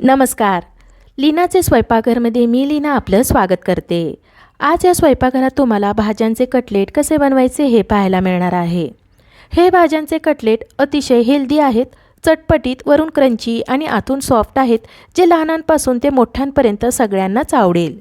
नमस्कार. लीनाचे स्वयंपाकघरमध्ये मी लीना आपलं स्वागत करते. आज या स्वयंपाकघरात तुम्हाला भाज्यांचे कटलेट कसे बनवायचे हे पाहायला मिळणार आहे. हे भाज्यांचे कटलेट अतिशय हेल्दी आहेत चटपटीत वरून क्रंची आणि आतून सॉफ्ट आहेत जे लहानांपासून ते मोठ्यांपर्यंत सगळ्यांनाच आवडेल.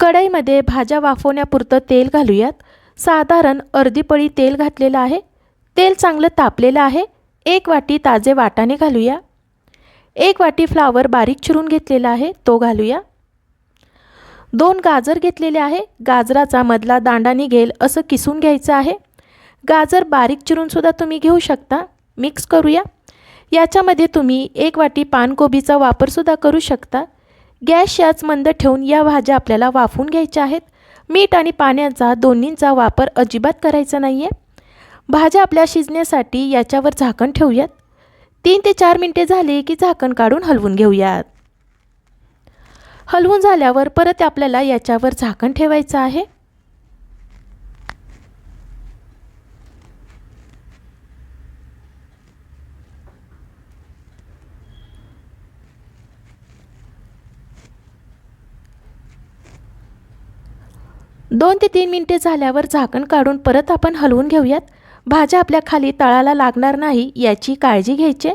कढईमध्ये भाज्या वाफवण्यापुरतं तेल घालूयात. साधारण अर्धी पळी तेल घातलेलं आहे. तेल चांगलं तापलेलं आहे. एक वाटी ताजे वाटाणे घालूया. एक वाटी फ्लावर बारीक चिरून घेतलेला आहे तो घालूया. दोन गाजर घेतलेले आहे. गाजराचा मधला दांडा निघेल असं किसून घ्यायचं आहे. गाजर बारीक चिरूनसुद्धा तुम्ही घेऊ शकता. मिक्स करूया. याच्यामध्ये तुम्ही एक वाटी पानकोबीचा वापरसुद्धा करू शकता. गॅस याच मंद ठेवून या भाज्या आपल्याला वाफवून घ्यायच्या आहेत. मीठ आणि पाण्याचा दोन्हींचा वापर अजिबात करायचा नाही आहे भाज्या आपल्या शिजण्यासाठी याच्यावर झाकण ठेवूयात. तीन ते चार मिनटे झाली की झाकण काढून हलवून घेऊयात. हलवून झाल्यावर परत आपल्याला याच्यावर झाकण ठेवायचं आहे. दोन ते तीन मिनटे झाल्यावर झाकण काढून परत आपण हलवून घेऊयात. भाज्या आपल्या खाली तळाला लागणार नाही याची काळजी घ्यायची?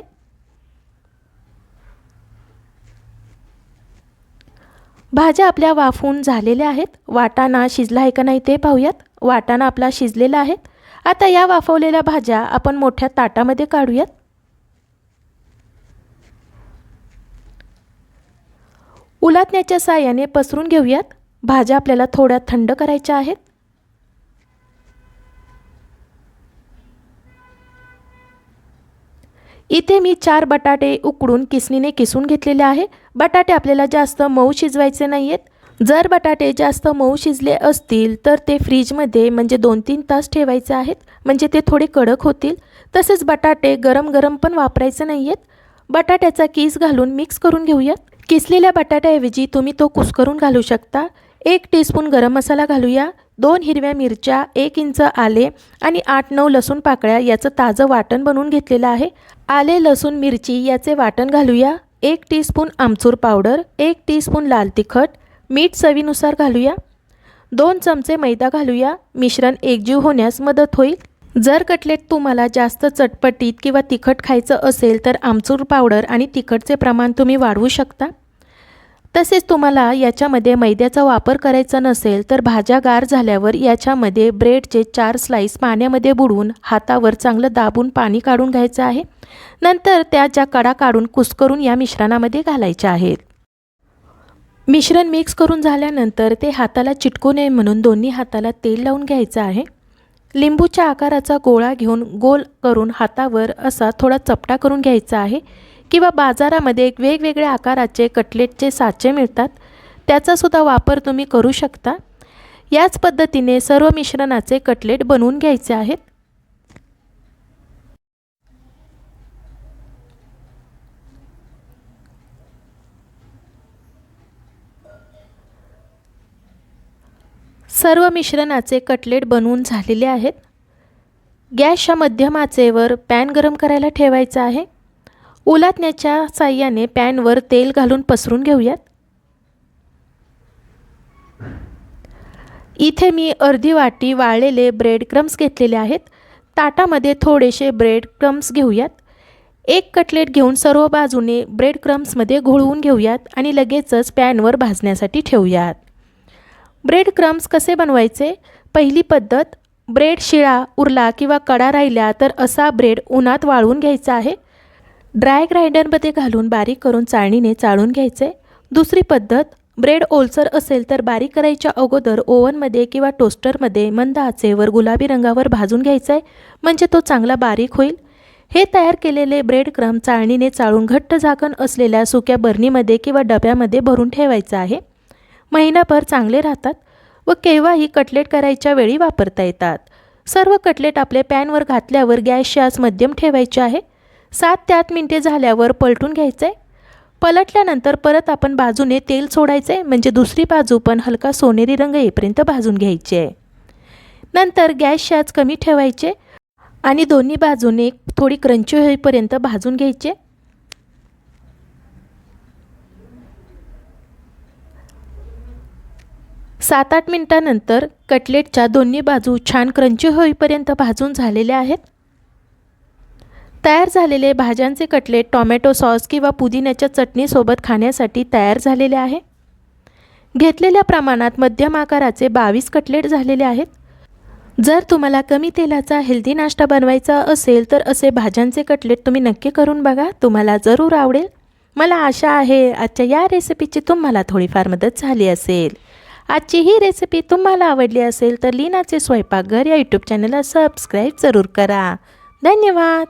भाज्या आपल्या वाफवून झालेल्या आहेत. वाटाणा शिजला आहे का नाही ते पाहूयात. वाटाणा आपला शिजलेला आहे. आता या वाफवलेल्या भाज्या आपण मोठ्या ताटामध्ये काढूयात. उलातण्याच्या साह्याने पसरून घेऊयात. भाज्या आपल्याला थोड्या थंड करायच्या आहेत. इथे मी चार बटाटे उकडून किसणीने किसून घेतलेले आहे. बटाटे आपल्याला जास्त मऊ शिजवायचे नाही आहेत जर बटाटे जास्त मऊ शिजले असतील तर ते फ्रीजमध्ये म्हणजे दोन तीन तास ठेवायचे आहेत. म्हणजे ते थोडे कडक होतील. तसेच बटाटे गरम गरम पण वापरायचे नाही आहेत बटाट्याचा किस घालून मिक्स करून घेऊयात. किसलेल्या बटाट्याऐवजी तुम्ही तो कुस्करून घालू शकता. एक टीस्पून गरम मसाला घालूया. दोन हिरव्या मिरच्या एक इंच आले आणि आठ नऊ लसूण पाकळ्या याचं ताजं वाटण बनवून घेतलेलं आहे. आले लसूण मिरची याचे वाटण घालूया. एक टीस्पून आमचूर पावडर एक टीस्पून लाल तिखट मीठ चवीनुसार घालूया. दोन चमचे मैदा घालूया. मिश्रण एकजीव होण्यास मदत होईल. जर कटलेट तुम्हाला जास्त चटपटीत किंवा तिखट खायचं असेल तर आमचूर पावडर आणि तिखटचे प्रमाण तुम्ही वाढवू शकता. तसेच तुम्हाला याच्यामध्ये मैद्याचा वापर करायचा नसेल तर भाज्या गार झाल्यावर याच्यामध्ये ब्रेडचे चार स्लाईस पाण्यामध्ये बुडवून हातावर चांगलं दाबून पाणी काढून घ्यायचं आहे. नंतर त्याच्या कडा काढून कुस्करून या मिश्रणामध्ये घालायच्या आहेत मिश्रण मिक्स करून झाल्यानंतर ते हाताला चिटकू नये म्हणून दोन्ही हाताला तेल लावून घ्यायचं आहे. लिंबूच्या आकाराचा गोळा घेऊन गोल करून हातावर असा थोडा चपटा करून घ्यायचा आहे. किंवा बाजारामध्ये वेगवेगळ्या आकाराचे कटलेटचे साचे मिळतात त्याचासुद्धा वापर तुम्ही करू शकता. याच पद्धतीने सर्व मिश्रणाचे कटलेट बनवून घ्यायचे आहेत. सर्व मिश्रणाचे कटलेट बनवून झालेले आहेत. गॅसच्या मध्यमाचेवर पॅन गरम करायला ठेवायचा आहे. उलातण्याच्या साह्याने पॅनवर तेल घालून पसरून घेऊयात. इथे मी अर्धी वाटी वाळलेले ब्रेड क्रम्स घेतलेले आहेत. ताटामध्ये थोडेसे ब्रेड क्रम्स घेऊयात. एक कटलेट घेऊन सर्व बाजूने ब्रेड क्रम्समध्ये घोळवून घेऊयात आणि लगेचच पॅनवर भाजण्यासाठी ठेवूयात. ब्रेड क्रम्स कसे बनवायचे? पहिली पद्धत ब्रेड शिळा उरला किंवा कडा राहिल्या तर असा ब्रेड उन्हात वाळवून घ्यायचा आहे. ड्राय ग्राइंडरमध्ये घालून बारीक करून चाळणीने चाळून घ्यायचे. दुसरी पद्धत ब्रेड ओलसर असेल तर बारीक करायच्या अगोदर ओव्हनमध्ये किंवा टोस्टरमध्ये मंद आचेवर गुलाबी रंगावर भाजून घ्यायचा आहे म्हणजे तो चांगला बारीक होईल. हे तयार केलेले ब्रेड क्रम चाळणीने चाळून घट्ट झाकण असलेल्या सुक्या बरणीमध्ये किंवा डब्यामध्ये भरून ठेवायचं आहे. महिनाभर चांगले राहतात व केव्हाही कटलेट करायच्या वेळी वापरता येतात. सर्व कटलेट आपले पॅनवर घातल्यावर गॅस शास मध्यम ठेवायचे आहे. सात ते आठ मिनटे झाल्यावर पलटून घ्यायचं आहे पलटल्यानंतर परत आपण बाजूने तेल सोडायचं आहे म्हणजे दुसरी बाजू पण हलका सोनेरी रंग येईपर्यंत भाजून घ्यायची आहे नंतर गॅस शॅज कमी ठेवायचे आणि दोन्ही बाजूने थोडी क्रंची होईपर्यंत भाजून घ्यायचे. सात आठ मिनटानंतर कटलेटच्या दोन्ही बाजू छान क्रंची होईपर्यंत भाजून झालेल्या आहेत. तयार झालेले भाज्यांचे कटलेट टॉमॅटो सॉस किंवा पुदिन्याच्या चटणीसोबत खाण्यासाठी तयार झालेले आहे. घेतलेल्या प्रमाणात मध्यम आकाराचे बावीस कटलेट झालेले आहेत. जर तुम्हाला कमी तेलाचा हेल्दी नाश्ता बनवायचा असेल तर असे भाज्यांचे कटलेट तुम्ही नक्की करून बघा. तुम्हाला जरूर आवडेल. मला आशा आहे आजच्या या रेसिपीची तुम्हाला थोडीफार मदत झाली असेल. आजची ही रेसिपी तुम्हाला आवडली असेल तर लीनाचे स्वयंपाकघर या यूट्यूब चॅनलला सबस्क्राईब जरूर करा. धन्यवाद!